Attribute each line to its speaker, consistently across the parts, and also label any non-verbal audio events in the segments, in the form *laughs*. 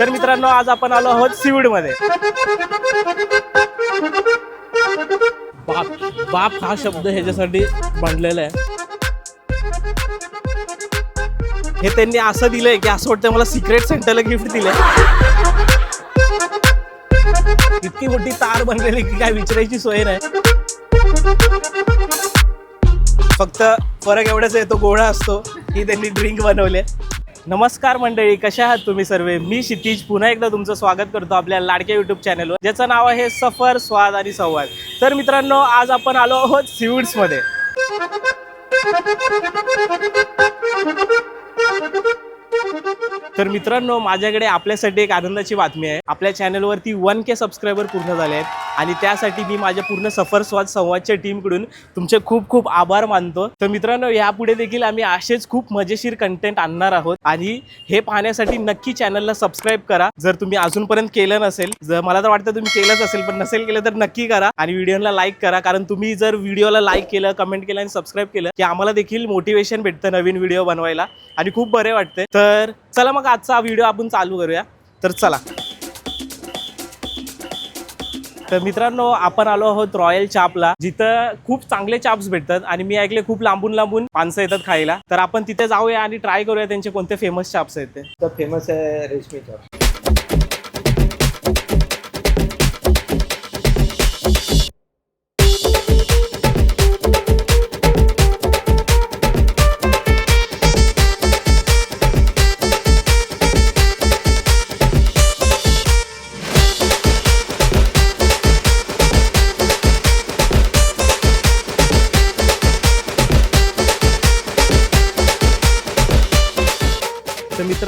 Speaker 1: तर मित्रांनो आज आपण आलो आहोत सिविडमध्ये बाप बाप हा शब्द ह्याच्यासाठी बनलेला आहे. हे त्यांनी असं दिलंय की असं वाटतं मला सिक्रेट सेंटरला गिफ्ट दिलंय. इतकी मोठी तार बनलेली की काय विचारायची सोय नाही. फक्त फरक एवढाच आहे तो गोळा असतो की त्यांनी ड्रिंक बनवले. नमस्कार मंडळी कशा आहात तुम्ही सर्व? मी क्षितिज. पुन्हा एकदा तुमचं स्वागत करतो आपल्या लाडक्या युट्यूब चॅनलवर ज्याचं नाव आहे सफर स्वाद आणि संवाद. तर मित्रांनो आज आपण आलो आहोत सीवूड्समध्ये तर मित्रांनो माझ्याकडे आपल्यासाठी एक आनंदाची बातमी आहे. आपल्या चॅनलवरती वन के सबस्क्रायबर पूर्ण झाले आहेत आणि त्यासाठी मी माझ्या पूर्ण सफर स्वाद संवादच्या टीमकडून तुमचे खूप खूप आभार मानतो. तर मित्रांनो यापुढे देखील आम्ही असेच खूप मजेशीर कंटेंट आणणार आहोत. आणि हे पाहण्यासाठी नक्की चॅनलला सबस्क्राईब करा. जर तुम्ही अजूनपर्यंत केलं नसेल जर मला तर वाटतं तुम्ही केलंच असेल पण नसेल केलं तर नक्की करा आणि व्हिडिओला लाईक करा. कारण तुम्ही जर व्हिडिओला लाईक केलं कमेंट केलं आणि सबस्क्राईब केलं की आम्हाला देखील मोटिवेशन भेटतं नवीन व्हिडिओ बनवायला. आणि खूप बरे वाटते तर चला मग आजचा व्हिडिओ आपण चालू करूया. तर चला. तर मित्रांनो आपण आलो आहोत रॉयल चापला जिथं खूप चांगले चाप्स भेटतात आणि मी ऐकले खूप लांबून लांबून माणसं येतात खायला. तर आपण तिथे जाऊया आणि ट्राय करूया त्यांचे कोणते फेमस चाप्स आहेत ते.
Speaker 2: तर फेमस आहे रेशमी चाप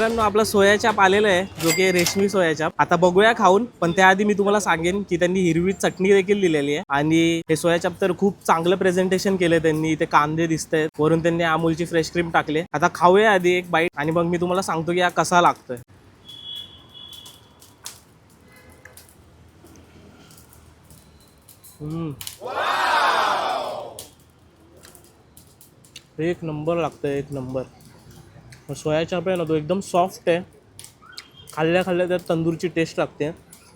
Speaker 1: मित्रांनो आपला सोया चाप आलेला आहे जो की रेशमी सोया चाप. आता बघूया खाऊन पण त्याआधी मी तुम्हाला सांगेन की त्यांनी हिरवी चटणी देखील दिलेली आहे. आणि हे सोया चाप तर खूप चांगलं प्रेझेंटेशन केलंय त्यांनी. इथे कांदे दिसत आहेत वरून त्यांनी अमूलची फ्रेश क्रीम टाकले आता खाऊया आधी एक बाईट आणि मग मी तुम्हाला सांगतो की हा कसा लागतोय. हम्म. एक नंबर लागतंय एक नंबर. मग सोया चाप आहे ना तो एकदम सॉफ्ट आहे. खाल्ल्या खाल्ल्या त्यात तंदूरची टेस्ट लागते.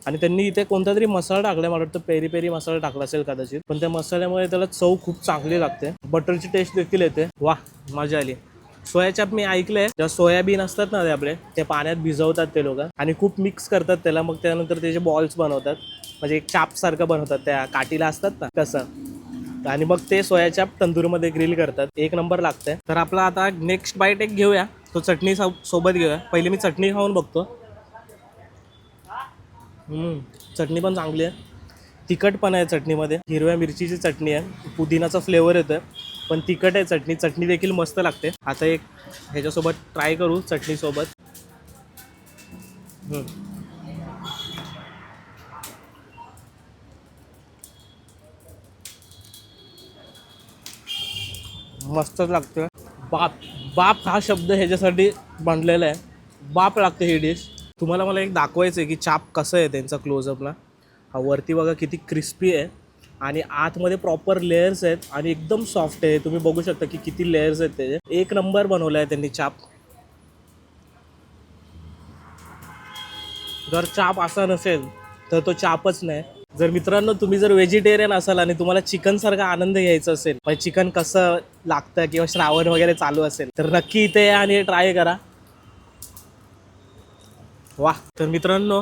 Speaker 1: आणि त्यांनी इथे कोणता तरी मसाला टाकला मला वाटतं पेरी पेरी मसाला टाकला असेल कदाचित. पण त्या मसाल्यामुळे त्याला चव खूप चांगली लागते. बटरची टेस्ट देखील येते. वा मजा आली. सोया चाप मी ऐकलंय. ज्या सोयाबीन असतात ना ते आपले ते पाण्यात भिजवतात ते लोक. आणि खूप मिक्स करतात त्याला. मग त्यानंतर त्याचे बॉल्स बनवतात. म्हणजे एक चाप सारखं बनवतात. त्या काठीला असतात ना तसं. आणि मग ते सोयाचाप तंदूरमध्ये ग्रिल करतात. एक नंबर लागतंय. तर आपला आता नेक्स्ट बाईट एक घेऊया. तो चटणी सो- सोबत घेऊया. पहिले मी चटणी खाऊन बघतो. चटणी पण चांगली आहे. तिखट पण आहे चटणीमध्ये. हिरव्या मिरचीची चटणी आहे. पुदिनाचा फ्लेवर येतोय. पण तिखट आहे चटणी. चटणी देखील मस्त लागते. आता एक ह्याच्यासोबत ट्राय करू चटणीसोबत मस्तच लागतं बाप बाप हा शब्द ह्याच्यासाठी बनलेला आहे. बाप लागते ही डिश तुम्हाला मला एक दाखवायचं आहे की चाप कसं आहे त्यांचा क्लोजअपला हा वरती बघा किती क्रिस्पी आहे. आणि आतमध्ये प्रॉपर लेयर्स आहेत आणि एकदम सॉफ्ट आहे. तुम्ही बघू शकता की किती लेयर्स आहेत त्याचे एक नंबर बनवला आहे त्यांनी चाप. जर चाप असा नसेल तर तो चापच नाही. जर मित्रांनो तुम्ही जर व्हेजिटेरियन असाल आणि तुम्हाला चिकनसारखा आनंद घ्यायचा असेल म्हणजे चिकन कसं लागतं किंवा श्रावण वगैरे चालू असेल तर नक्की इथे या आणि ट्राय करा. वा तर मित्रांनो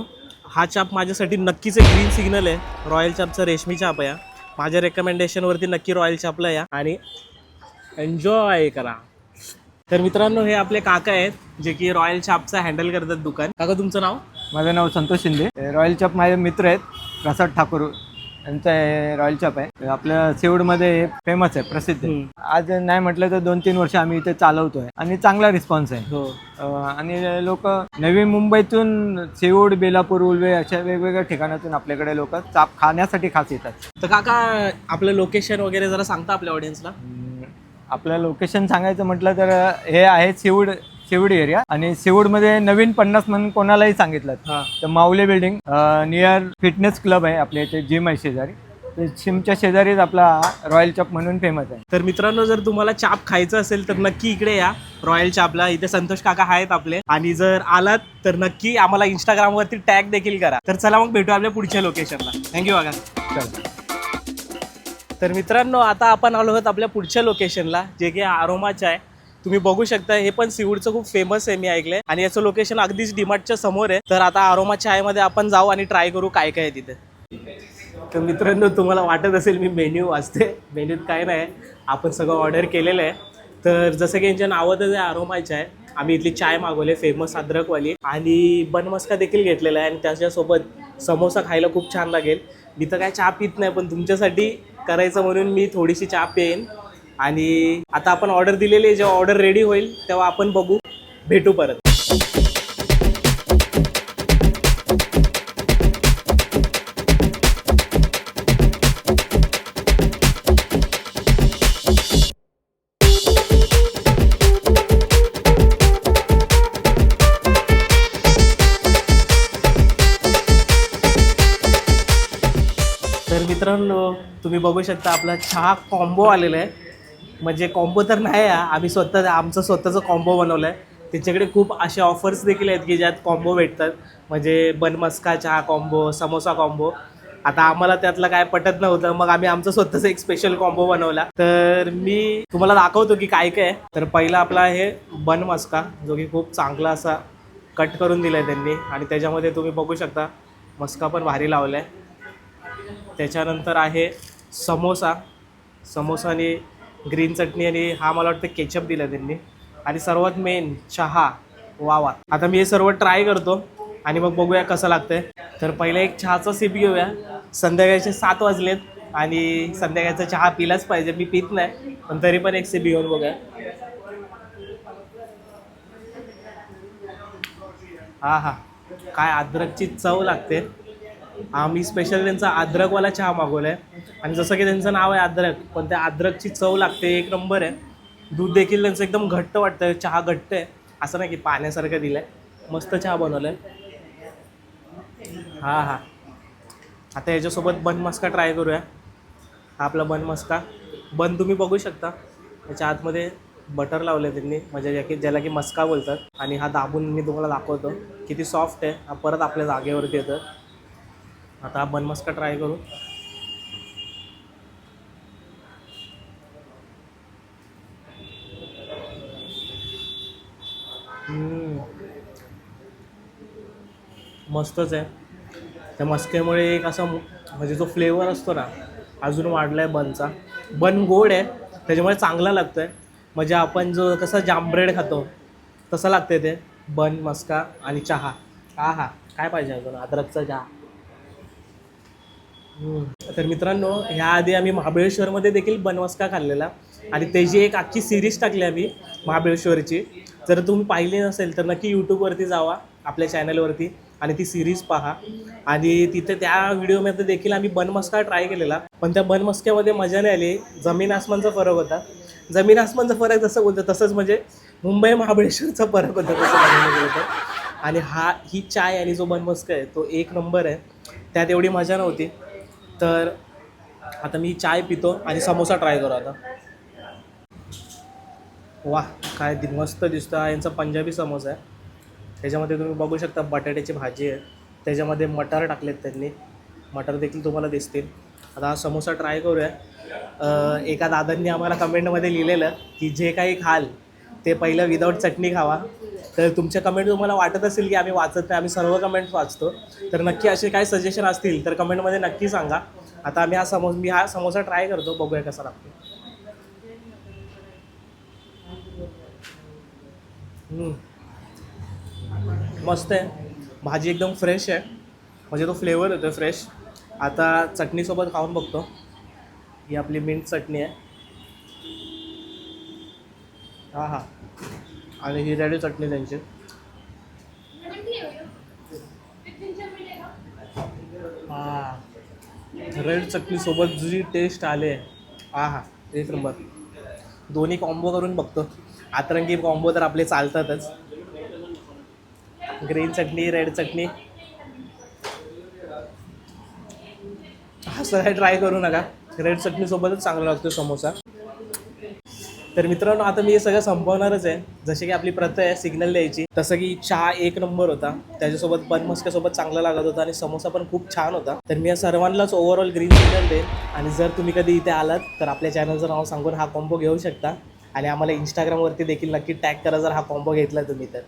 Speaker 1: हा चाप माझ्यासाठी नक्कीच एक ग्रीन सिग्नल आहे. रॉयल चापचा रेशमी चाप आहे माझ्या रेकमेंडेशनवरती नक्की रॉयल चापला या आणि एन्जॉय करा. तर मित्रांनो हे आपले काका आहेत जे की रॉयल चापचा हँडल करतात दुकान. काका तुमचं नाव?
Speaker 2: माझं नाव संतोष शिंदे. रॉयल चॉप माझे मित्र आहेत. प्रसाद ठाकूर यांचं हे रॉयल चॉप आहे. आपल्या सिवडमध्ये फेमस आहे प्रसिद्ध आहे. आज नाही म्हटलं तर दोन तीन वर्ष आम्ही इथे चालवतोय आणि चांगला रिस्पॉन्स आहे.
Speaker 1: हो.
Speaker 2: अं, आणि लोक नवी मुंबईतून सिवूड बेलापूर उलवे अशा वेगवेगळ्या ठिकाणातून आपल्याकडे लोक चाप खाण्यासाठी खास येतात.
Speaker 1: तर काका आपलं लोकेशन वगैरे जरा सांगता आपल्या ऑडियन्सला
Speaker 2: अं, आपलं लोकेशन सांगायचं म्हटलं तर हे आहे सिवूड सिवूड एरिया. आणि सिवूडमध्ये नवीन पन्नास म्हणून कोणालाही सांगितलं
Speaker 1: हा.
Speaker 2: तर Mauli building near fitness club आहे आपल्या इथे जिम आहे शेजारी. ते सिमच्या शेजारीच आपला रॉयल चॉप म्हणून फेमस आहे.
Speaker 1: तर मित्रांनो जर तुम्हाला चाप खायचं असेल तर नक्की इकडे या रॉयल चापला इथे संतोष काका आहेत आपले. आणि जर आलात तर नक्की आम्हाला इंस्टाग्राम वरती टॅग देखील करा. तर चला मग भेटू आपल्या पुढच्या लोकेशनला थँक्यू काका.
Speaker 2: चल.
Speaker 1: तर मित्रांनो आता आपण आलो आहोत आपल्या पुढच्या लोकेशनला जे की आरोमाचं आहे. तुम्ही बघू शकता हे पण सिवूडचं खूप फेमस आहे मी ऐकलंय. आणि याचं लोकेशन अगदीच डिमार्टच्या समोर आहे. तर आता आरोमा चायमध्ये आपण जाऊ आणि ट्राय करू काय काय आहे तिथे. तर मित्रांनो तुम्हाला वाटत असेल मी मेन्यू वाचते. मेन्यूत काय नाही. आपण सगळं ऑर्डर केलेलं आहे. तर जसं की यांच्या नावातच आहे आरोमा चाय आम्ही इथली चाय मागवली फेमस अद्रकवाली. आणि बनमस्का देखील घेतलेला आहे. आणि त्याच्यासोबत समोसा खायला खूप छान लागेल. मी तर काय चहा पित नाही पण तुमच्यासाठी करायचं म्हणून मी थोडीशी चहा पेन आणि आता आपण ऑर्डर दिलेली आहे. जेव्हा ऑर्डर रेडी होईल तेव्हा आपण बघू. भेटू परत. तर मित्रांनो तुम्ही बघू शकता आपला चहा कॉम्बो आलेला आहे. म्हणजे कॉम्बो तर नाही आहे. आम्ही स्वतः आमचं स्वतःचं कॉम्बो बनवलं आहे त्याच्याकडे खूप असे ऑफर्स देखील आहेत की ज्यात कॉम्बो भेटतात. म्हणजे बनमस्का चहा कॉम्बो समोसा कॉम्बो आता आम्हाला त्यातलं काय पटत नव्हतं. मग आम्ही आमचं स्वतःचं एक स्पेशल कॉम्बो बनवला. तर मी तुम्हाला दाखवतो की काय काय आहे. तर पहिला आपला आहे बन मस्का जो की खूप चांगला असा कट करून दिला आहे त्यांनी. आणि त्याच्यामध्ये तुम्ही बघू शकता मस्का पण भारी लावला आहे त्याच्यानंतर आहे समोसा. समोसानी ग्रीन चटणी आणि हा मला वाटतं केचप दिला त्यांनी. आणि सर्वात मेन चहा वा वा आता मी हे सर्व ट्राय करतो आणि मग बघूया कसं लागतंय. तर पहिले एक चहाचा सिप घेऊया. संध्याकाळचे सात वाजलेत आणि संध्याकाळचा चहा पिलाच पाहिजे. मी पित नाही पण तरी पण एक सिप घेऊन बघूया. हा हा काय अद्रकची चव लागते. आम्ही स्पेशल त्यांचा अद्रकवाला चहा मागवला आहे आणि जसं की त्यांचं नाव आहे अद्रक पण त्या अद्रकची चव लागते एक नंबर आहे. दूध देखील त्यांचं एकदम घट्ट वाटतं चहा घट्ट आहे. असं नाही की पाण्यासारखं दिलं आहे मस्त चहा बनवलं आहे हां हां. आता याच्यासोबत बन मस्का ट्राय करूया. हा आपला बन मस्का. बन तुम्ही बघू शकता. त्याच्या आतमध्ये बटर लावलं आहे त्यांनी. म्हणजे ज्या की ज्याला की मस्का बोलतात. आणि हा दाबून मी तुम्हाला दाखवतो. किती सॉफ्ट आहे. हा परत आपल्या जागेवरती येतं आता हा मस्का ट्राय करू. मस्तच आहे. त्या मस्क्यामुळे एक असा म्हणजे जो फ्लेवर असतो ना अजून वाढला आहे बनचा. बन गोड आहे त्याच्यामुळे चांगला लागतो आहे म्हणजे आपण जो कसं जाम ब्रेड खातो तसं लागते ते. बन मस्का आणि चहा. हा हा काय पाहिजे अजून? अद्रकचा चहा. तर मित्रांनो ह्या आधी आम्ही महाबळेश्वरमध्ये देखील बनमस्का खाल्लेला. आणि त्याची एक अख्खी सिरीज टाकली आम्ही महाबळेश्वरची. जर तुम्ही पाहिली नसेल तर नक्की यूट्यूबवरती जावा आपल्या चॅनलवरती आणि ती सिरीज पहा. आणि तिथे त्या व्हिडिओमध्ये देखील आम्ही बनमस्का ट्राय केलेला. पण त्या बनमस्क्यामध्ये मजा नाही आली. जमीन आसमानचा फरक होता. जमीन आसमानचा फरक जसं बोलतं तसंच म्हणजे मुंबई महाबळेश्वरचा फरक होता तसं गेलं आणि हा ही चाय आणि जो बनमस्का आहे तो एक नंबर आहे. त्यात एवढी मजा नव्हती. तर आता मी चाय पितो आणि समोसा ट्राय करू आता. वा काय मस्त दिसतं हा यांचा पंजाबी समोसा आहे. त्याच्यामध्ये तुम्ही बघू शकता बटाट्याची भाजी आहे. त्याच्यामध्ये मटार टाकलेत त्यांनी. मटार देखील तुम्हाला दिसतील. आता हा समोसा ट्राय करूया. एका दादांनी आम्हाला कमेंटमध्ये लिहिलेलं की जे काही खाल ते पहिलं विदाऊट चटणी खावा. तर तुमच्या कमेंट तुम्हाला वाटत असेल की आम्ही वाचत नाही आम्ही सर्व कमेंट्स वाचतो. तर नक्की असे काय सजेशन असतील तर कमेंटमध्ये नक्की सांगा. आता आम्ही हा समोसा मी हा समोसा ट्राय करतो बघूया कसा लागतो. मस्त आहे. भाजी एकदम फ्रेश आहे. म्हणजे तो फ्लेवर येतो फ्रेश आता चटणीसोबत खाऊन बघतो. ही आपली मिंट चटणी आहे. हां हां. आणि ही रेडी चटणी त्यांची. हां. रेड चटणीसोबत जी टेस्ट आले हा हा. एक नंबर. दोन्ही कॉम्बो करून बघतो. आतरंगी कॉम्बो तर आपले चालतातच. ग्रीन चटणी रेड चटणी. हा सगळा ट्राय करू नका. रेड चटणीसोबतच चांगला लागतो समोसा. तर मित्रांनो आता मी हे सगळं संपवणारच आहे. जसे की आपली प्रथा आहे सिग्नल द्यायची. तसं की चहा एक नंबर होता. त्याच्यासोबत बन मस्क्यासोबत चांगला लागत होता आणि समोसा पण खूप छान होता. तर मी या सर्वांनाच ओव्हरऑल ग्रीन सिग्नल देईन. आणि जर तुम्ही कधी इथे आलात तर आपल्या चॅनलचं नाव सांगून हा कॉम्बो घेऊ शकता. आणि आम्हाला इंस्टाग्रामवरती देखील नक्की टॅग करा जर हा कॉम्बो घेतला तुम्ही तर.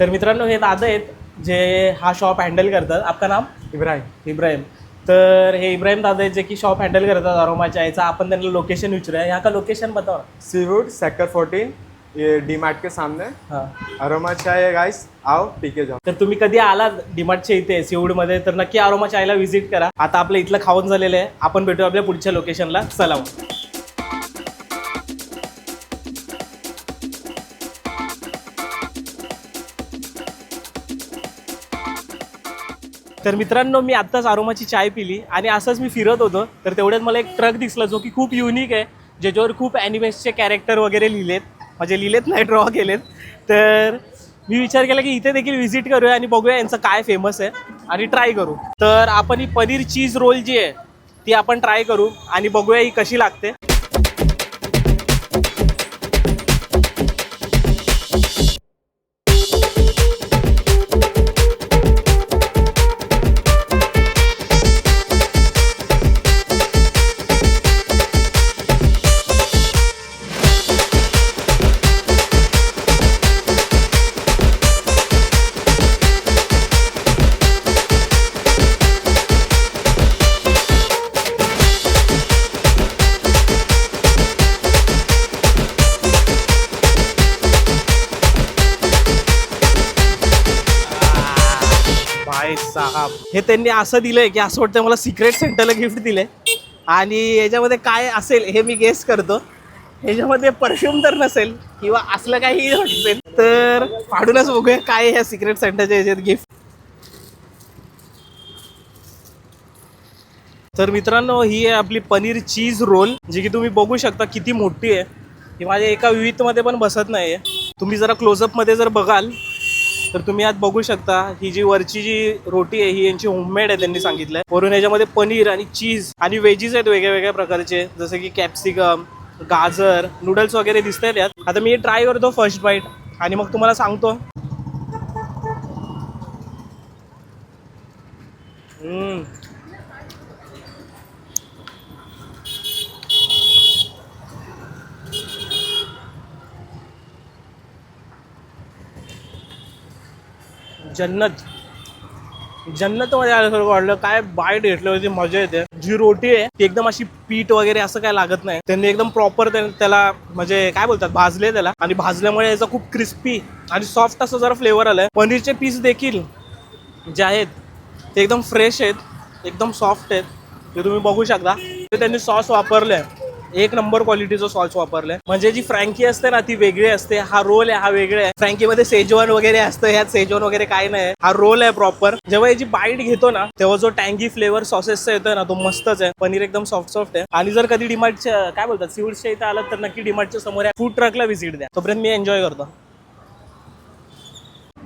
Speaker 1: तर मित्रांनो हे दादा आहेत जे हा शॉप हँडल करतात. आपका नाम?
Speaker 2: इब्राहिम.
Speaker 1: इब्राहिम. तर हे इब्राहिम दादा जे की शॉप हँडल करतात अरोमाच्या याचा आपण त्यांना लोकेशन विचारूया. यहाँ का लोकेशन बताओ ना
Speaker 3: सीवुड सेक्टर 14 ये डी मार्ट के सामने.
Speaker 1: हां.
Speaker 3: अरोमा चाय गाइस आओ पी के जाओ
Speaker 1: तर तुम्ही कधी आलात डिमार्टच्या इथे सिवूडमध्ये तर नक्की आरोमा चायला व्हिजिट करा. आता आपलं इथलं खाऊन झालेलं आहे. आपण भेटू आपल्या पुढच्या लोकेशनला चला तर मित्रांनो मी आत्ताच आरोमाची चाय पिली आणि असंच मी फिरत होतो. तर तेवढ्यात मला एक ट्रक दिसला जो की खूप युनिक आहे ज्याच्यावर खूप ॲनिमेसचे कॅरेक्टर वगैरे लिहिलेत. म्हणजे लिहिलेत नाही ड्रॉ केलेत. तर मी विचार केला की इथे देखील व्हिजिट करूया आणि बघूया यांचं काय फेमस आहे आणि ट्राय करू. तर आपण ही पनीर चीज रोल जी आहे ती आपण ट्राय करू आणि बघूया ही कशी लागते. भाई साहब? हे त्यांनी असं दिलंय की असं वाटतं मला सिक्रेट सेंटरला गिफ्ट दिलंय. आणि याच्यामध्ये काय असेल हे मी गेस करतो. ह्याच्यामध्ये परफ्यूम तर नसेल किंवा असलं काही असेल तर फाडूनच बघूया काय ह्या सिक्रेट सेंटरच्या ह्याच्यात गिफ्ट तर मित्रांनो ही आहे आपली पनीर चीज रोल जी की तुम्ही बघू शकता किती मोठी आहे. ही माझ्या एका विविधमध्ये पण बसत नाही आहे तुम्ही जरा क्लोजअपमध्ये जर बघाल तर तुम्ही आज बघू शकता ही जी वरची जी रोटी आहे ही यांची होममेड आहे त्यांनी सांगितलंय. वरून याच्यामध्ये पनीर आणि चीज आणि वेजीस आहेत वेगळ्या वेगळ्या प्रकारचे जसे की कॅप्सिकम गाजर नूडल्स वगैरे दिसत आहेत यात. आता मी ट्राय करतो फर्स्ट बाईट आणि मग तुम्हाला सांगतो. हम्म. जन्नत. जन्नत मध्ये आल्यासारखं वाटलं काय बाईट घेतलं होती मजा येते. जी रोटी आहे ती एकदम अशी पीठ वगैरे असं काय लागत नाही. त्यांनी एकदम प्रॉपर त्याला म्हणजे काय बोलतात भाजले त्याला. आणि भाजल्यामुळे याचा खूप क्रिस्पी आणि सॉफ्ट असं जरा फ्लेवर आलाय. पनीरचे पीस देखील जे आहेत ते एकदम फ्रेश आहेत एकदम सॉफ्ट आहेत. ते तुम्ही बघू शकता. ते त्यांनी सॉस वापरले एक नंबर क्वालिटीचं सॉस वापरलंय. म्हणजे जी फ्रँकी असते ना ती वेगळी असते. हा रोल आहे हा वेगळा आहे. फ्रँकीमध्ये सेजवान वगैरे असतं ह्यात सेजवान वगैरे काय नाही हा रोल आहे प्रॉपर जेव्हा याची बाईट घेतो ना तेव्हा जो टँगी फ्लेवर सॉसेसचा येतोय ना तो मस्तच आहे. पनीर एकदम सॉफ्ट सॉफ्ट आहे. आणि जर कधी डिमार्टच्या काय बोलतात सिवडच्या इथे आलं तर नक्की डिमार्टच्या समोर फूड ट्रकला व्हिजिट द्या. तोपर्यंत मी एन्जॉय करतो.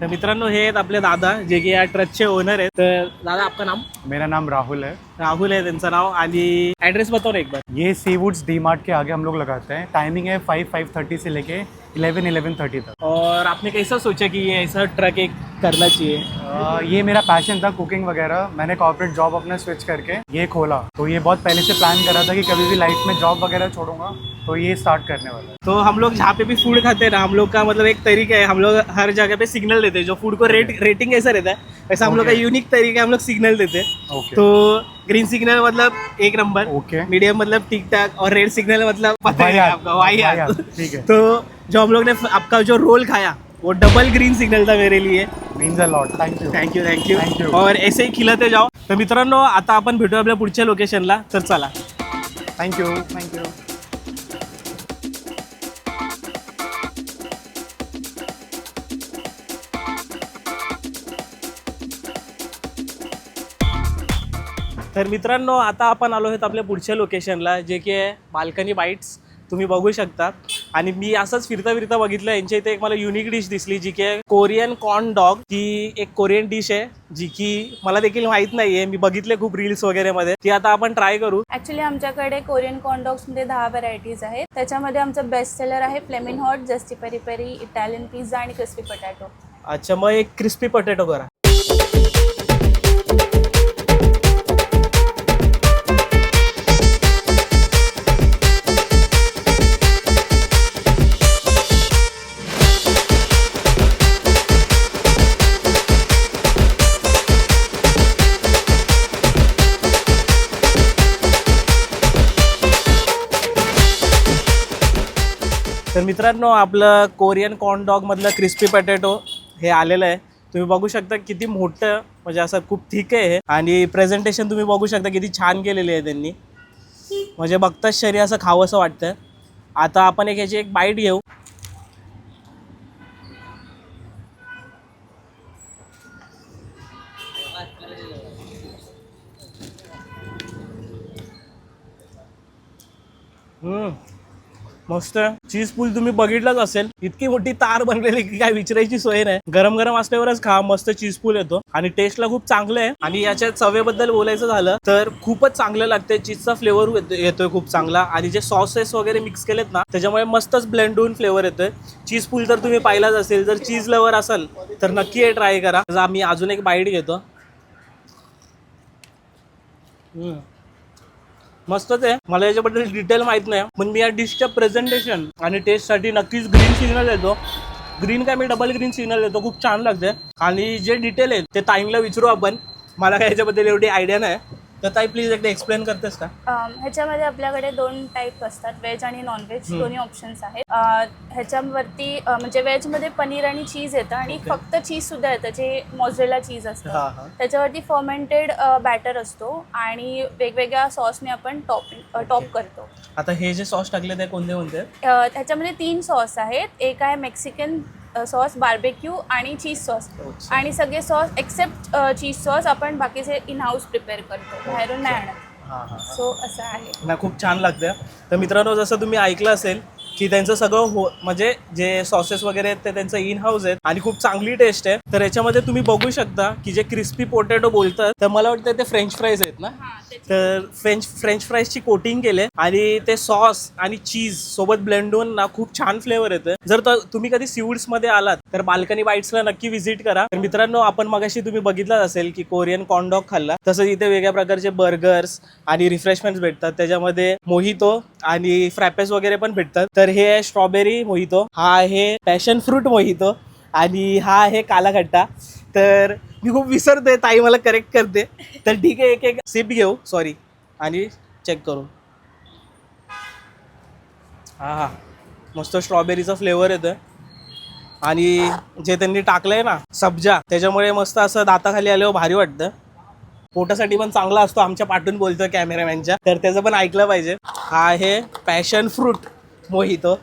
Speaker 1: तर मित्रांनो हे आहेत आपले दादा जे की या ट्रकचे ओनर आहेत. तर दादा आपका नाम?
Speaker 4: मेरा नाम राहुल है।
Speaker 1: राहुल है त्यांचं नाव. आणि ऍड्रेस बताओ ना एक बार.
Speaker 4: ये सी वुड्स डी मार्ट के आगे हम लोग लगाते हैं। टाइमिंग है फाइव फाइव थर्टी से लेके इलेवन इलेवन थर्टी तक।
Speaker 1: और आपने कैसा सोचा कि ये ऐसा ट्रक एक करना चाहिए?
Speaker 4: ये मेरा पैशन था कुकिंग वगैरह। मैंने कॉर्पोरेट जॉब अपना स्विच करके ये खोला। तो ये बहुत पहले से प्लान करा था कि कभी भी लाइफ में जॉब वगैरह छोड़ूँगा तो ये स्टार्ट करने वाला है।
Speaker 1: तो हम लोग जहाँ पे भी फ़ूड खाते हैं ना हम लोग का मतलब एक तरीका है हम लोग हर जगह पे सिग्नल देते हैं। जो फ़ूड को रेट रेटिंग ऐसा रहता है वैसा हम लोग का यूनिक तरीका है हम लोग सिग्नल देते हैं। तो ग्रीन सिग्नल मतलब एक नंबर
Speaker 4: ओके
Speaker 1: मीडियम मतलब ठीक ठाक और रेड सिग्नल मतलब पता है आपका वाहियात।
Speaker 4: वाहियात, ठीक है। *laughs*
Speaker 1: तो जो हम लोग ने आपका जो रोल खाया वो डबल ग्रीन सिग्नल था मेरे लिए।
Speaker 4: Means a lot thank you
Speaker 1: thank you thank you
Speaker 4: Thank you.
Speaker 1: और ऐसे ही खिलते जाओ। तर मित्रांनो आता आपण भेटू आपल्या पुढच्या लोकेशनला तर चला.
Speaker 4: थैंक यू थैंक यू
Speaker 1: तर मित्रांनो आता आपण आलो आहोत आपल्या पुढच्या लोकेशनला जे की आहे बाल्कनी बाईट्स. तुम्ही बघू शकता. आणि मी असंच फिरता फिरता बघितलं यांच्या इथे एक मला युनिक डिश दिसली जी की कोरियन कॉर्न डॉग ती एक कोरियन डिश आहे जी की मला देखील माहीत नाहीये. मी बघितले खूप रील्स वगैरे मध्ये. ती आता आपण ट्राय करू.
Speaker 5: ॲक्च्युली आमच्याकडे कोरियन कॉर्नडॉग्समध्ये दहा व्हरायटीज आहेत. त्याच्यामध्ये आमचं बेस्ट सेलर आहे flaming hot zesty peri peri Italian pizza आणि क्रिस्पी पटॅटो
Speaker 1: अच्छा मग एक क्रिस्पी पोटॅटो करा. मित्रांनो आपलं कोरियन कॉर्नडॉगमधलं मधलं क्रिस्पी पटॅटो हे आलेलं आहे. तुम्ही बघू शकता किती मोठं म्हणजे असं खूप थिक आहे आणि प्रेझेंटेशन तुम्ही बघू शकता किती छान केलेली आहे त्यांनी. म्हणजे बघताच शरीर असं खावं असं वाटतं. आता आपण एक याची एक बाईट घेऊ. हम्म. मस्त. चीज पूल तुम्ही बघितलंच असेल. इतकी मोठी तार बनलेली की काय विचारायची सोय नाही. गरम गरम असल्यावरच खा मस्त चीज पूल येतो. आणि टेस्टला खूप चांगलं आहे. आणि याच्या चवेबद्दल बोलायचं झालं तर खूपच चांगलं लागते चीजचा फ्लेवर येतोय खूप चांगला. आणि जे सॉसेस वगैरे मिक्स केलेत ना त्याच्यामुळे मस्तच ब्लेंड होऊन फ्लेवर येतोय. चीज पूल तर तुम्ही पाहिलाच असेल. जर चीज लवर असाल तर नक्की हे ट्राय करा. आम्ही अजून एक बाईट घेतो. मस्तच आहे मला याच्याबद्दल डिटेल माहीत नाही. पण मी या डिशच्या प्रेझेंटेशन आणि टेस्टसाठी नक्कीच ग्रीन सिग्नल येतो ग्रीन काय मी डबल ग्रीन सिग्नल देतो. खूप छान लागते. आणि जे डिटेल आहे ते ताईंगला विचारू आपण. मला काय याच्याबद्दल एवढी आयडिया नाही. तर ताई प्लीज एकदा एक्सप्लेन करतेस का?
Speaker 5: अम, ह्याच्यामध्ये आपल्याकडे दोन टाईप असतात व्हेज आणि नॉनव्हेज दोन्ही ऑप्शन्स आहेत. अ, ह्याच्यावरती अ, म्हणजे व्हेजमध्ये पनीर आणि चीज येतं आणि. फक्त चीज सुद्धा येतं जे मोझरेला चीज
Speaker 1: हा,
Speaker 5: असतं.
Speaker 1: हा.
Speaker 5: त्याच्यावरती फर्मेंटेड बॅटर असतो आणि वेगवेगळ्या सॉसने आपण टॉप टॉप करतो.
Speaker 1: आता हे जे सॉस टाकले ते कोणते कोणते? आहेत?
Speaker 5: अ, ह्याच्यामध्ये तीन सॉस आहेत. एक आहे मेक्सिकन सॉस बार्बेक्यू आणि चीज सॉस
Speaker 1: अच्छा.
Speaker 5: आणि सगळे सॉस एक्सेप्ट चीज सॉस आपण बाकीचे इन हाऊस प्रिपेअर करतो. बाहेरून नाही आणत.
Speaker 1: हा हा
Speaker 5: सो असं आहे.
Speaker 1: ना खूप छान लागतं तर मित्रांनो जसं तुम्ही ऐकलं असेल की त्यांचं सगळं हो म्हणजे जे सॉसेस वगैरे आहेत ते त्यांचं इन हाऊस आहेत आणि खूप चांगली टेस्ट आहे. तर याच्यामध्ये तुम्ही बघू शकता की जे क्रिस्पी पोटॅटो बोलतात तर मला वाटतं ते फ्रेंच फ्राईज आहेत ना? तर फ्रेंच फ्रेंच फ्राईजची कोटिंग केले आणि ते सॉस आणि चीज सोबत ब्लेंड होऊन ना खूप छान फ्लेवर येतं. जर तुम्ही कधी सीवूड्समध्ये आलात तर बाल्कनी बाईट्सला नक्की व्हिजिट करा. तर मित्रांनो आपण मगाशी तुम्ही बघितलंच असेल की कोरियन कॉर्नडॉग खाल्ला. तसंच इथे वेगळ्या प्रकारचे बर्गर्स आणि रिफ्रेशमेंट्स भेटतात. त्याच्यामध्ये मोहितो आणि फ्रॅपेस वगैरे पण भेटतात. तर हे आहे स्ट्रॉबेरी मोहितो हा आहे पॅशन फ्रूट मोहितो आणि हा आहे काला खट्टा तर मी खूप विसरते ताई मला करेक्ट करते. तर ठीक आहे एक एक सिप घेऊ. सॉरी आणि चेक करू हा हा. मस्त स्ट्रॉबेरीचा फ्लेवर येतं आणि जे त्यांनी टाकलंय ना सब्जा. त्याच्यामुळे मस्त असं दाताखाली आल्यावर भारी वाटतं. पोटासाठी पण चांगला असतो आमच्या पाठून बोलतो कॅमेरामॅनच्या तर त्याचं पण ऐकलं पाहिजे. हा आहे पॅशन फ्रूट मोहितो.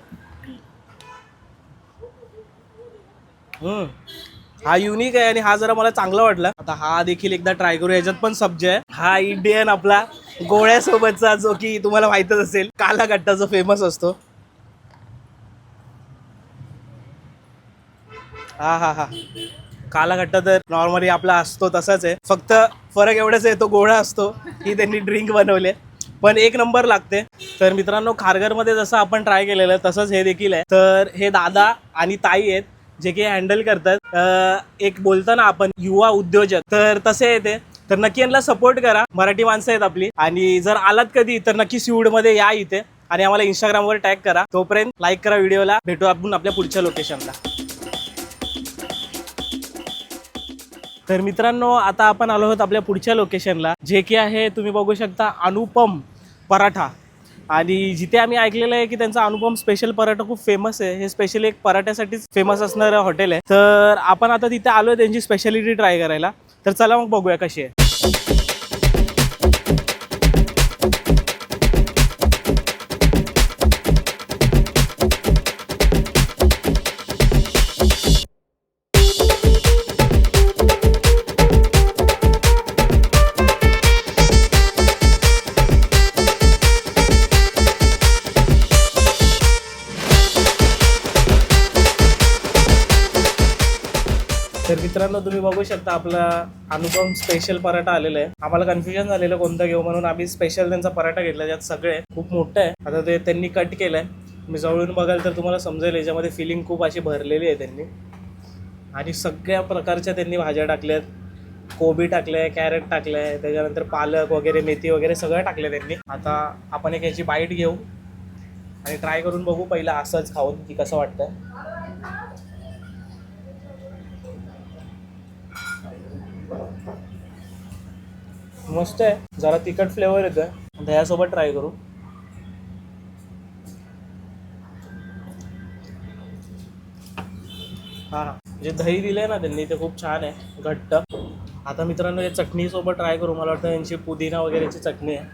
Speaker 1: हम्म. हा युनिक आहे आणि हा जरा मला चांगला वाटला. आता हा देखील एकदा ट्राय करू याच्यात पण सब्ज आहे. हा इंडियन आपला गोळ्यासोबतचा जो की तुम्हाला माहितच असेल काला गट्टा जो फेमस असतो. हा हा हा. काला तर नॉर्मली आपला असतो तसाच आहे. फक्त फरक एवढाच आहे तो गोळा असतो की त्यांनी ड्रिंक बनवले. पण एक नंबर लागते. तर मित्रांनो खारघरमध्ये जसं आपण ट्राय केलेलं तसंच हे देखील आहे. तर हे दादा आणि ताई आहेत जे की हँडल करतात. एक बोलतो ना आपण युवा उद्योजक. तर तसे आहे ते. तर नक्की यांना सपोर्ट करा. मराठी माणसं आहेत आपली. आणि जर आलात कधी तर नक्की सिवडमध्ये या इथे. आणि आम्हाला इंस्टाग्रामवर टॅग करा. तोपर्यंत लाईक करा व्हिडिओला. भेटू आपण आपल्या पुढच्या लोकेशनला तर मित्रांनो आता आपण आलो आहोत आपल्या पुढच्या लोकेशनला जे की आहे तुम्ही बघू शकता अनुपम पराठा. आणि जिथे आम्ही ऐकलेलं आहे की त्यांचा अनुपम स्पेशल पराठा खूप फेमस आहे. हे स्पेशली एक पराठ्यासाठीच फेमस असणारं हॉटेल आहे. तर आपण आता तिथे आलो त्यांची स्पेशालिटी ट्राय करायला. तर चला मग बघूया कशी आहे. मित्रांनो तुम्ही बघू शकता आपला अनुपम स्पेशल पराठा आलेला आहे. आम्हाला कन्फ्युजन झालेलं कोणतं घेऊ? म्हणून आम्ही स्पेशल त्यांचा पराठा घेतला ज्यात सगळे खूप मोठं आहे. आता ते त्यांनी कट केलंय. मी जवळून बघाल तर तुम्हाला समजेल याच्यामध्ये फिलिंग खूप अशी भरलेली आहे त्यांनी. आणि सगळ्या प्रकारच्या त्यांनी भाज्या टाकल्यात कोबी टाकले कॅरेट टाकले त्याच्यानंतर पालक वगैरे मेथी वगैरे सगळं टाकलं त्यांनी. आता आपण एक याची बाईट घेऊ आणि ट्राय करून बघू पहिला असंच खाऊन की कसं वाटतंय. मस्त आहे. जरा तिखट फ्लेवर येतोय. दह्यासोबत ट्राय करू. हा जे दही दिलंय ना त्यांनी ते खूप छान आहे. घट्ट. आता मित्रांनो या चटणीसोबत ट्राय करू. मला वाटतं यांची पुदिना वगैरेची चटणी आहे.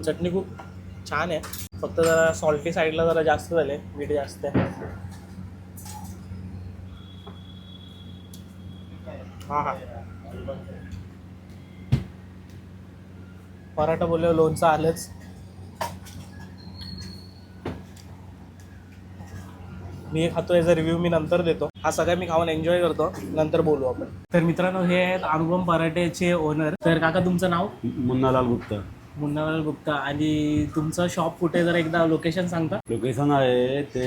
Speaker 1: चटणी खूप छान आहे. फक्त जरा सॉल्टी साईडला जरा जास्त झाले. मीठ जास्त आहे. हा हा. पराठा बोलल्यावर लोणचं आलंच. मी हे खातो याचा रिव्ह्यू मी नंतर देतो. हा सगळा मी खाऊन एन्जॉय करतो. नंतर बोलू आपण. तर मित्रांनो हे आहेत अनुपम पराठेचे ओनर तर काका तुमचं नाव?
Speaker 6: मुन्नालाल गुप्ता.
Speaker 1: मुन्नालाल गुप्ता. आणि तुमचं शॉप कुठे? जर एकदा लोकेशन सांगता.
Speaker 6: लोकेशन आहे ते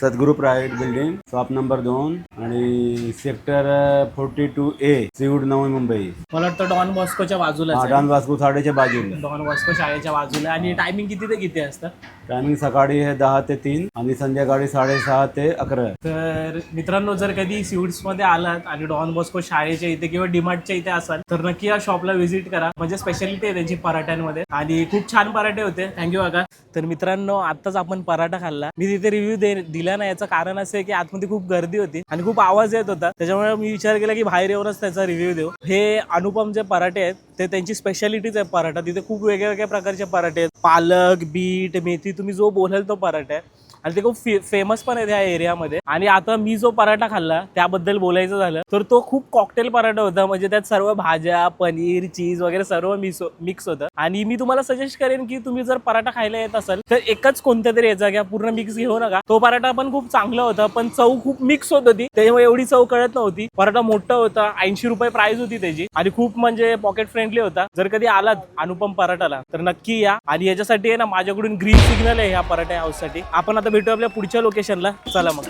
Speaker 6: सद्गुरू प्रायव्हेट बिल्डिंग शॉप नंबर दोन आणि sector forty two A Seawood Navi Mumbai.
Speaker 1: मला वाटतं डॉन बॉस्कोच्या बाजूला
Speaker 6: डॉन वास्को साडेच्या बाजूला.
Speaker 1: डॉन बॉस्को शाळेच्या बाजूला. आणि टायमिंग किती ते किती असतं?
Speaker 6: टायमिंग सकाळी आहे दहा ते तीन आणि संध्याकाळी साडेसहा ते अकरा.
Speaker 1: तर मित्रांनो जर कधी मध्ये आलात आणि डॉन बॉस्को शाळेच्या इथे किंवा डिमार्टच्या इथे असाल तर नक्की या शॉपला व्हिजिट करा. म्हणजे स्पेशालिटी आहे त्यांची पराठ्यांमध्ये. आणि खूप छान पराठे होते. थँक्यू काका. तर मित्रांनो आत्ताच आपण पराठा खाल्ला. मी तिथे रिव्ह्यू दे दिला ना याचं कारण असं आहे की आतमध्ये खूप गर्दी होती आणि खूप आवाज येत होता. त्याच्यामुळे मी विचार केला की बाहेर येऊनच त्याचा रिव्ह्यू देऊ. हे अनुपम जे पराठे आहेत ते त्यांची स्पेशालिटीच आहे पराठा. तिथे खूप वेगळ्या वेगळ्या प्रकारचे पराठे आहेत. पालक बीट मेथी तुम्ही जो बोलाल तो पराठा आहे. आणि ते खूप फे फेमस पण आहे त्या एरियामध्ये आणि आता मी जो पराठा खाल्ला त्याबद्दल बोलायचं झालं तर तो खूप कॉकटेल पराठा होता. म्हणजे त्यात सर्व भाज्या पनीर चीज वगैरे सर्व मिस मिक्स होतं. आणि मी तुम्हाला सजेस्ट करेन की तुम्ही जर पराठा खायला येत असाल तर एकच कोणत्या तरी याचा घ्या. पूर्ण मिक्स घेऊ नका. तो पराठा पण खूप चांगला होता पण चव खूप मिक्स होत होती. त्याच्यामुळे एवढी चव कळत नव्हती. पराठा मोठा होता ऐंशी रुपये प्राइस होती त्याची. आणि खूप म्हणजे पॉकेट फ्रेंडली होता. जर कधी आलात अनुपम पराठाला तर नक्की या. आणि याच्यासाठी आहे ना माझ्याकडून ग्रीन सिग्नल आहे ह्या पराठा हाऊससाठी. आपण आता भेटू आपल्या पुढच्या लोकेशनला चला मग.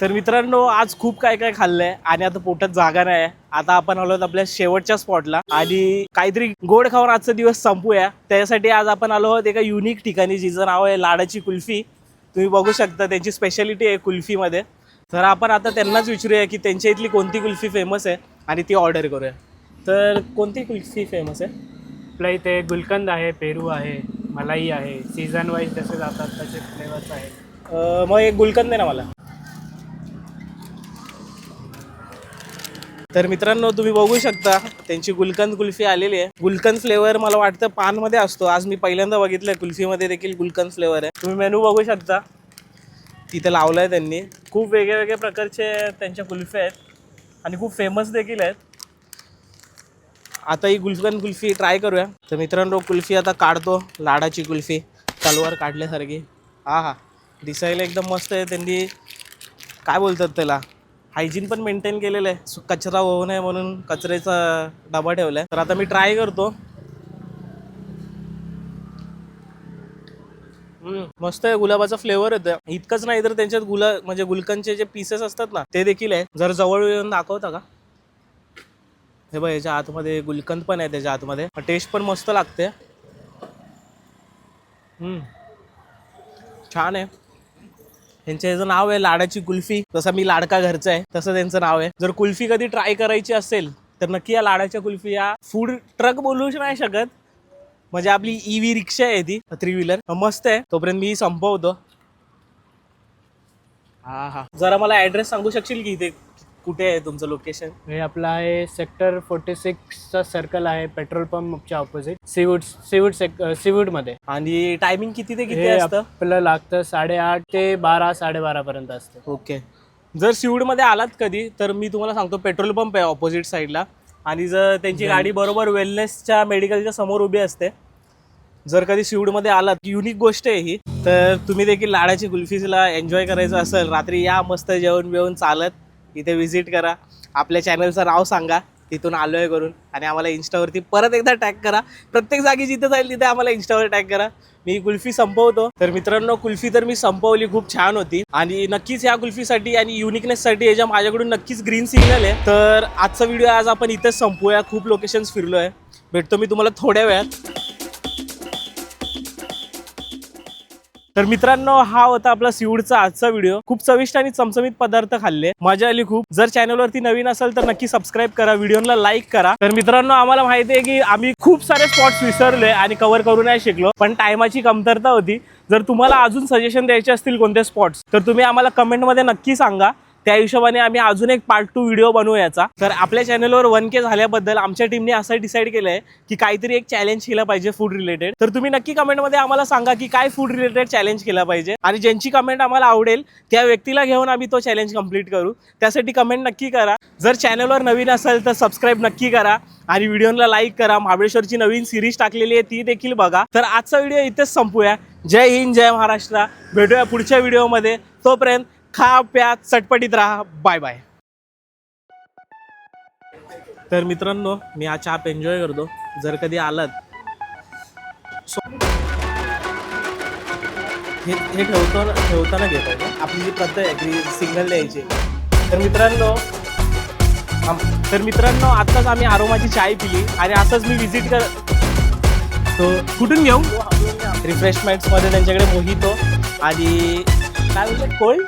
Speaker 1: तर मित्रांनो आज खूप काय काय खाल्लंय आणि आता पोटात जागा नाही आता आपण आलो आहोत आपल्या शेवटच्या स्पॉटला आणि काहीतरी गोड खाऊन आजचा दिवस संपूया. त्याच्यासाठी आज आपण आलो आहोत एका युनिक ठिकाणी जिचं नाव आहे लाडाची कुल्फी. तुम्ही बघू शकता त्यांची स्पेशालिटी आहे कुल्फीमध्ये. तर आपण आता त्यांनाच विचारूया की त्यांच्या इथली कोणती कुल्फी फेमस आहे आणि ती ऑर्डर करूया. तर कोणती कुल्फी फेमस आहे?
Speaker 7: आपल्या इथे गुलकंद आहे पेरू आहे मलाई आहे सीझन वाईज जसे जातात तसे फ्लेवर्स आहेत.
Speaker 1: मग एक गुलकंद आहे ना मला. तर मित्रांनो तुम्ही बघू शकता त्यांची गुलकंद कुल्फी आलेली आहे. गुलकंद फ्लेवर मला वाटतं पानमध्ये असतो. आज मी पहिल्यांदा बघितलं कुल्फीमध्ये देखील गुलकंद फ्लेवर आहे. तुम्ही मेनू बघू शकता. तिथं लावलं आहे त्यांनी. खूप वेगळ्या वेगळ्या प्रकारचे त्यांच्या कुल्फी आहेत. आणि खूप फेमस देखील आहेत. आता ही गुलकंद कुल्फी ट्राय करूया. तर मित्रांनो कुल्फी आता काढतो लाडाची कुल्फी. तलवार काढल्यासारखी. हा हा. दिसायला एकदम मस्त आहे. त्यांनी काय बोलतात त्याला? हायजीन पण मेंटेन केलेलं आहे. कचरा होऊ नये म्हणून कचऱ्याचा डबा ठेवला आहे तर आता मी ट्राय करतो. मस्त आहे. गुलाबाचा फ्लेवर येतो इतकंच नाही तर त्यांच्यात गुला म्हणजे गुलकनचे जे पीसेस असतात ना ते देखील आहे. जर जवळ येऊन दाखवता का? हे बघ याच्या आतमध्ये गुलकंद पण आहे त्याच्या आतमध्ये. टेस्ट पण मस्त लागते. हम्म. छान आहे. त्यांच्या याचं नाव आहे लाडाची कुल्फी. जसं मी लाडका घरचं आहे तसं त्यांचं नाव आहे. जर कुल्फी कधी ट्राय करायची असेल तर नक्की या लाडाच्या कुल्फी या फूड ट्रक बोलू नाही शकत. म्हणजे आपली ई व्ही रिक्षा आहे ती थ्री व्हीलर मस्त आहे. तोपर्यंत मी संपवतो. हा हा. जरा मला ऍड्रेस सांगू शकशील की इथे? कुठे आहे तुमचं लोकेशन
Speaker 7: हे आपलं आहे सेक्टर फोर्टी सिक्सचा सर्कल आहे पेट्रोल पंपच्या ऑपोजिट सीवूड सीवूड सेक सीवूडमध्ये
Speaker 1: आणि टायमिंग किती ते किती
Speaker 7: हे
Speaker 1: असतं?
Speaker 7: आपलं लागतं साडेआठ ते बारा साडेबारापर्यंत असतं.
Speaker 1: ओके जर सिवूडमध्ये आलात कधी तर मी तुम्हाला सांगतो पेट्रोल पंप आहे ऑपोजिट साईडला आणि जर त्यांची गाडी बरोबर वेलनेसच्या मेडिकलच्या समोर उभी असते जर कधी सिवडमध्ये आलात युनिक गोष्ट आहे ही. तर तुम्ही देखील लाडाची कुल्फीला एन्जॉय करायचं असेल रात्री या मस्त जेवण बिवून चालत इथे व्हिजिट करा. आपल्या चॅनलचं नाव सांगा. तिथून आलो आहे करून. आणि आम्हाला इन्स्टावरती परत एकदा टॅग करा. प्रत्येक जागी जिथे जाईल तिथे आम्हाला इन्स्टावर टॅग करा. मी कुल्फी संपवतो. तर मित्रांनो कुल्फी तर मी संपवली. खूप छान होती. आणि नक्कीच या कुल्फीसाठी आणि युनिकनेससाठी याच्या माझ्याकडून नक्कीच ग्रीन सिग्नल आहे. तर आजचा व्हिडिओ आज आपण इथेच संपूया. खूप लोकेशन्स फिरलो आहे भेटतो मी तुम्हाला थोड्या वेळात. तर मित्रांनो हा होता आपला सिवूडचा आजचा व्हिडिओ. खूप चविष्ट आणि चमचमीत पदार्थ खाल्ले. मजा आली खूप. जर चॅनलवरती नवीन असेल तर नक्की सबस्क्राईब करा व्हिडिओला लाईक करा. तर मित्रांनो आम्हाला माहिती आहे की आम्ही खूप सारे स्पॉट्स विसरले आणि कव्हर करू नाही शिकलो. पण टायमाची कमतरता होती. जर तुम्हाला अजून सजेशन द्यायचे असतील कोणते स्पॉट्स तर तुम्ही आम्हाला कमेंटमध्ये नक्की सांगा. त्या हिशोबाने आम्ही अजून एक पार्ट टू व्हिडिओ बनवू याचा. तर आपल्या चॅनलवर वन के झाल्याबद्दल आमच्या टीमने असं डिसाईड केलं आहे की काहीतरी एक चॅलेंज केलं पाहिजे फूड रिलेटेड तर तुम्ही नक्की कमेंटमध्ये आम्हाला सांगा की काय फूड रिलेटेड चॅलेंज केला पाहिजे. आणि ज्यांची कमेंट आम्हाला आवडेल त्या व्यक्तीला घेऊन आम्ही तो चॅलेंज कंप्लीट करू. त्यासाठी कमेंट नक्की करा. जर चॅनलवर नवीन असेल तर सबस्क्राईब नक्की करा. आणि व्हिडिओला लाईक करा. महाबळेश्वरची नवीन सिरीज टाकलेली आहे ती देखील बघा. तर आजचा व्हिडिओ इथेच संपूया. जय हिंद जय महाराष्ट्र. भेटूया पुढच्या व्हिडिओमध्ये तोपर्यंत खा प्या चटपटीत राहा. बाय बाय तर मित्रांनो मी हा चाप एन्जॉय करतो. जर कधी आलात. सो- हे हे ठेवतो ठेवताना घेतो आपली जी पद्धत आहे की सिग्नल द्यायची तर मित्रांनो तर मित्रांनो आत्ताच आम्ही आरोमाची चाय पिली आणि आताच मी व्हिजिट कर तो कुठून घेऊ? रिफ्रेशमेंट्समध्ये त्यांच्याकडे मोहितो आणि काय बोलतो कोल्ड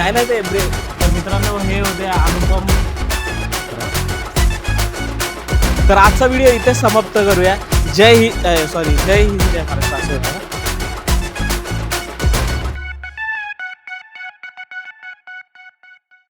Speaker 1: नाही नाही ते ब्रेक तर मित्रांनो हे होते अनुपम. तर आजचा व्हिडिओ इथे समाप्त करूया. जय हि सॉरी जय हिंद जय महाराष्ट्र असं होतं